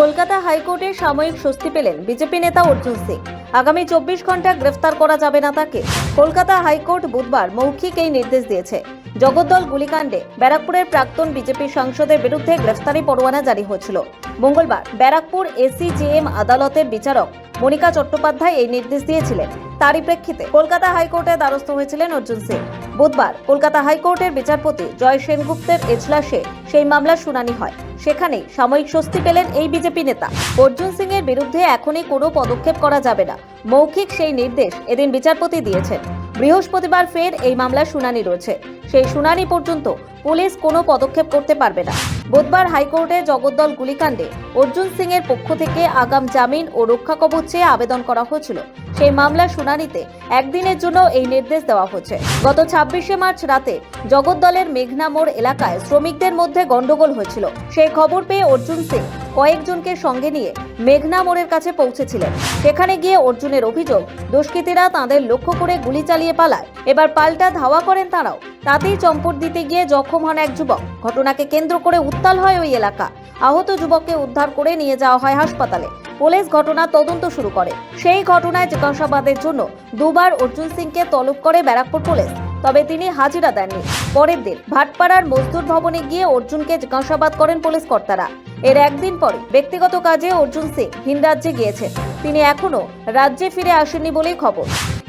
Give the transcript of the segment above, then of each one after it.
কলকাতা হাইকোর্টে সাময়িক স্বস্তি পেলেন বিজেপি নেতা অর্জুন সিং। আগামী চব্বিশ ঘণ্টা গ্রেফতার করা যাবে না তাকে। কলকাতা হাইকোর্ট বুধবার মৌখিক এই নির্দেশ দিয়েছে। জগদ্দল গুলিকাণ্ডে ব্যারাকপুরের প্রাক্তন বিজেপি সাংসদের বিরুদ্ধে গ্রেফতারি পরোয়ানা জারি হয়েছিল। মঙ্গলবার ব্যারাকপুর এসিজেএম আদালতের বিচারক মনিকা চট্টোপাধ্যায় এই নির্দেশ দিয়েছিলেন। তারই প্রেক্ষিতে কলকাতা হাইকোর্টে দ্বারস্থ হয়েছিলেন অর্জুন সিং। বুধবার কলকাতা হাইকোর্টের বিচারপতি জয় সেনগুপ্তের এজলাসে সেই মামলার শুনানি হয়। সেখানেই সাময়িক স্বস্তি পেলেন এই বিজেপি নেতা। অর্জুন সিং এর বিরুদ্ধে এখনই কোনো পদক্ষেপ করা যাবে না। মৌখিক সেই নির্দেশ এদিন বিচারপতি দিয়েছেন। বৃহস্পতিবার ফের এই মামলার শুনানি রয়েছে। সেই শুনানি পর্যন্ত পুলিশ কোনো পদক্ষেপ করতে পারবে না। বুধবার হাইকোর্টে জগদ্দল গুলিকাণ্ডে অর্জুন সিং এর পক্ষ থেকে আগাম জামিন ও রক্ষা কবচ আবেদন করা হয়েছিল। সেই মামলার শুনানিতে একদিনের জন্য এই নির্দেশ দেওয়া হচ্ছে গত ছাব্বিশে মার্চ রাতে জগদ্দলের মেঘনা মোড় এলাকায় শ্রমিকদের মধ্যে গন্ডগোল হয়েছিল। সেই খবর পেয়ে অর্জুন সিং কয়েকজনকে সঙ্গে নিয়ে মেঘনা মোড়ের কাছে পৌঁছেছিলেন। সেখানে গিয়ে অর্জুনের অভিযোগ, দুষ্কৃতীরা তাঁদের লক্ষ্য করে গুলি চালিয়ে পালায়। এবার পাল্টা ধাওয়া করেন তারাও। তাতেই চম্পট দিতে গিয়ে জখম হন এক যুবক। ঘটনাকে কেন্দ্র করে উত্তাল হয় ওই এলাকা। আহত যুবককে উদ্ধার করে নিয়ে যাওয়া হয় হাসপাতালে। পুলিশ ঘটনা তদন্ত শুরু করে। সেই ঘটনায় জিজ্ঞাসাবাদের জন্য দুবার অর্জুন সিংকে তলব করে ব্যারাকপুর পুলিশ। তবে তিনি হাজিরা দেননি। পরের দিন ভাটপাড়ার মজদুর ভবনে গিয়ে অর্জুনকে জিজ্ঞাসাবাদ করেন পুলিশ কর্তারা। এর একদিন পরে ব্যক্তিগত কাজে অর্জুন সিং ভিন রাজ্যে গিয়েছেন। তিনি এখনও রাজ্যে ফিরে আসেননি বলেই খবর।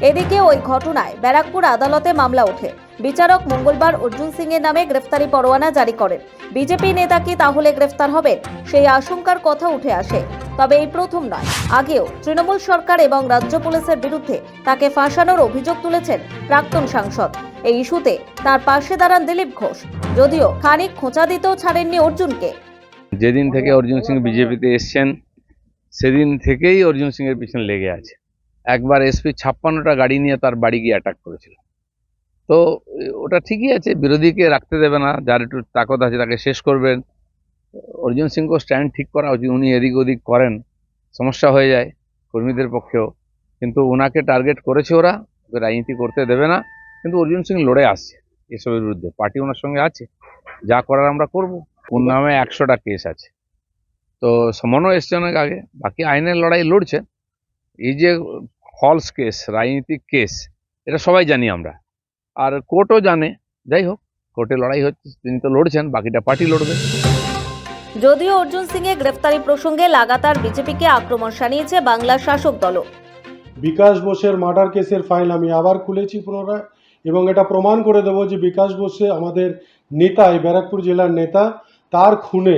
এদিকে ওই ঘটনায় ব্যারাকপুর আদালতে মামলা ওঠে। বিচারক মঙ্গলবার অর্জুন সিং এর নামে গ্রেফতারি পরোয়ানা জারি করেন। বিজেপি নেতা কি তাহলে গ্রেফতার হবেন? সেই আশঙ্কার কথা উঠে আসে। তবে এই প্রথম নয়। আগেও তৃণমূল সরকার এবং রাজ্য পুলিশের বিরুদ্ধে তাকে ফাঁসানোর অভিযোগ তুলেছেন প্রাক্তন সাংসদ। এই ইস্যুতে তার পাশে দাঁড়ান দিলীপ ঘোষ। যদিও খানিক খোঁচা দিতেও ছাড়েননি অর্জুনকে। যেদিন থেকে অর্জুন সিং বিজেপিতে এসছেন, সেদিন থেকেই অর্জুন সিং এর পিছনে লেগে আছে। একবার এসপি ছাপ্পান্নটা গাড়ি নিয়ে তার বাড়ি গিয়ে অ্যাটাক করেছিল। তো, ওটা ঠিকই আছে, বিরোধীকে রাখতে দেবে না, যার একটু তাকত আছে তাকে শেষ করবেন। অর্জুন সিংকে স্ট্যান্ড ঠিক করা উচিত, উনি এদিক ওদিক করেন, সমস্যা হয়ে যায় কর্মীদের পক্ষেও। কিন্তু ওনাকে টার্গেট করেছে ওরা, ওকে রাজনীতি করতে দেবে না। কিন্তু অর্জুন সিং লড়ে আসছে এসবের বিরুদ্ধে, পার্টি ওনার সঙ্গে আছে, যা করার আমরা করব। ওর নামে একশোটা কেস আছে। তো, সমনও এসছে অনেক আগে, বাকি আইনের লড়াই লড়ছে। এই যে ফলস কেস রাজনীতিক কেস এটা সবাই জানি আমরা। আর কোর্টও জানে। যাই হোক কোর্টে লড়াই হচ্ছে তিনি তো লড়ছেন বাকিটা পার্টি লড়বে। যদিও অর্জুন সিং এর গ্রেফতারি প্রসঙ্গে লাগাতার বিজেপিকে আক্রমণ শানিয়েছে বাংলার শাসক দলও। বিকাশ বোসের মার্ডার কেসের ফাইল আমি আবার খুলেছি পুনরায় এবং এটা প্রমাণ করে দেবো যে বিকাশ বোসে আমাদের নেতা এই ব্যারাকপুর জেলার নেতা তার খুনে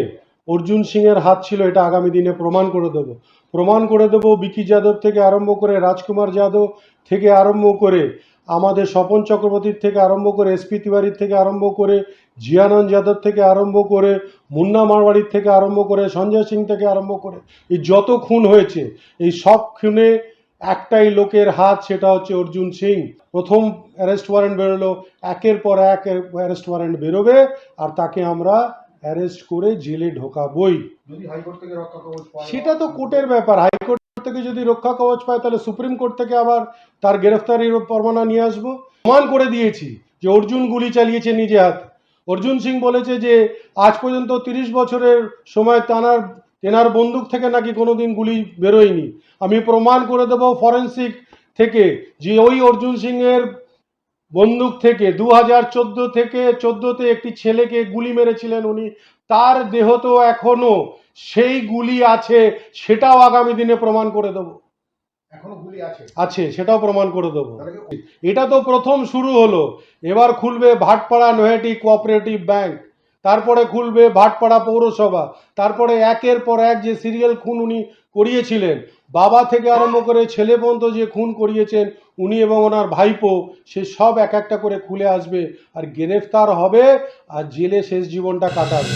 অর্জুন সিংয়ের হাত ছিল, এটা আগামী দিনে প্রমাণ করে দেবো। প্রমাণ করে দেবো বিকি যাদব থেকে আরম্ভ করে রাজকুমার যাদব থেকে আরম্ভ করে আমাদের স্বপন চক্রবর্তীর থেকে আরম্ভ করে এসপি তিওয়ারির থেকে আরম্ভ করে জিয়ানন্দ যাদব থেকে আরম্ভ করে মুন্না মারওয়াড়ির থেকে আরম্ভ করে সঞ্জয় সিং থেকে আরম্ভ করে, এই যত খুন হয়েছে, এই সব খুনে একটাই লোকের হাত, সেটা হচ্ছে অর্জুন সিং। প্রথম অ্যারেস্ট ওয়ারেন্ট বেরোলো, একের পর এক অ্যারেস্ট ওয়ারেন্ট বেরোবে, আর তাকে আমরা অ্যারেস্ট করে জেলে ঢোকাবই। সেটা তো কোর্টের ব্যাপার। হাইকোর্ট থেকে যদি রক্ষা কবচ পায় তাহলে সুপ্রিম কোর্ট থেকে আবার তার গ্রেফতারির পরমানা নিয়ে আসব। প্রমাণ করে দিয়েছি যে অর্জুন গুলি চালিয়েছে নিজে হাতে। অর্জুন সিং বলেছে যে আজ পর্যন্ত তিরিশ বছরের সময় তানার তেনার বন্দুক থেকে নাকি কোনো দিন গুলি বেরোয়নি। আমি প্রমাণ করে দেবো ফরেন্সিক থেকে যে ওই অর্জুন সিংয়ের বন্দুক থেকে দু হাজার চোদ্দ থেকে চোদ্দোতে একটি ছেলেকে গুলি মেরেছিলেন উনি। তার দেহ তো এখনও সেই গুলি আছে সেটাও আগামী দিনে প্রমাণ করে দেবো। এখনও গুলি আছে? আছে সেটাও প্রমাণ করে দেবো। এটা তো প্রথম শুরু হলো। এবার খুলবে ভাটপাড়া নৈহাটি কোঅপারেটিভ ব্যাংক তারপরে খুলবে ভাটপাড়া পৌরসভা তারপরে একের পর এক যে সিরিয়াল খুন উনি করিয়েছিলেন বাবা থেকে আরম্ভ করে ছেলে পর্যন্ত যে খুন করিয়েছেন উনি এবং ওনার ভাইপো, সে সব এক একটা করে খুলে আসবে আর গ্রেফতার হবে আর জেলে শেষ জীবনটা কাটাবে।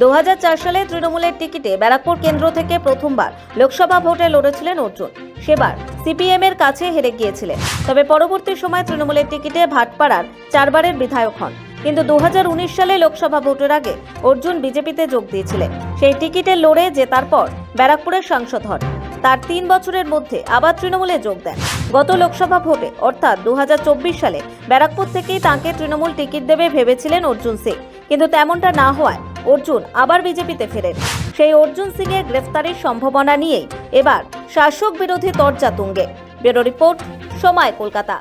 দু হাজার চার সালে তৃণমূলের টিকিটে ব্যারাকপুর কেন্দ্র থেকে প্রথমবার লোকসভা ভোটে লড়েছিলেন অর্জুন। সেবার সিপিএম এর কাছে হেরে গিয়েছিলেন। তবে পরবর্তী সময় তৃণমূলের টিকিটে ভাটপাড়ার চারবারের বিধায়ক হন। কিন্তু দু হাজার উনিশ সালে লোকসভা ভোটের আগে অর্জুন বিজেপিতে যোগ দিয়েছিলেন। সেই টিকিটে লড়ে জেতার পর ব্যারাকপুরের সাংসদ হন। তার তিন বছরের মধ্যে আবার তৃণমূলে যোগ দেন। গত লোকসভা ভোটে, অর্থাৎ দু হাজার চব্বিশ সালে, ব্যারাকপুর থেকেই তাঁকে তৃণমূল টিকিট দেবে ভেবেছিলেন অর্জুন সিং। কিন্তু তেমনটা না হওয়ায় অর্জুন আবার বিজেপিতে ফেরেন। সেই অর্জুন সিং এর গ্রেফতারের সম্ভাবনা নিয়েই এবার শাসক বিরোধী তরজা তুঙ্গে। ব্যুরো রিপোর্ট, সময় কলকাতা।